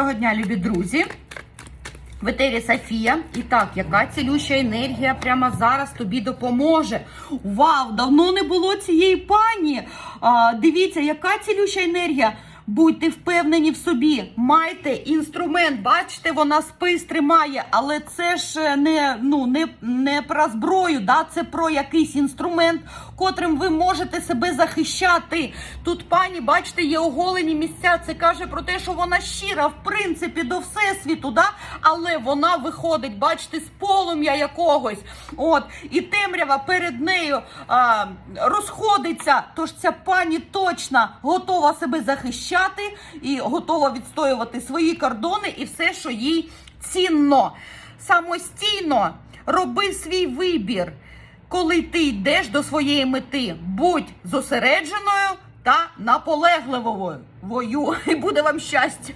Доброго дня, любі друзі. В етері Софія. І так, яка цілюща енергія прямо зараз тобі допоможе. Вау, давно не було цієї пані. А, дивіться, яка цілюща енергія. Будьте впевнені в собі, майте інструмент. Бачите, вона спис тримає, але це ж не, ну, не, не про зброю, да? це про якийсь інструмент, котрим ви можете себе захищати. Тут пані, бачите, є оголені місця. Це каже про те, що вона щира, в принципі, до всесвіту, да? але вона виходить, бачите, з полум'я якогось. От, і темрява перед нею а, розходиться. Тож ця пані точно готова себе захищати і готова відстоювати свої кордони і все, що їй цінно. Самостійно роби свій вибір, коли ти йдеш до своєї мети. Будь зосередженою та наполегливою. Вою, і буде вам щастя.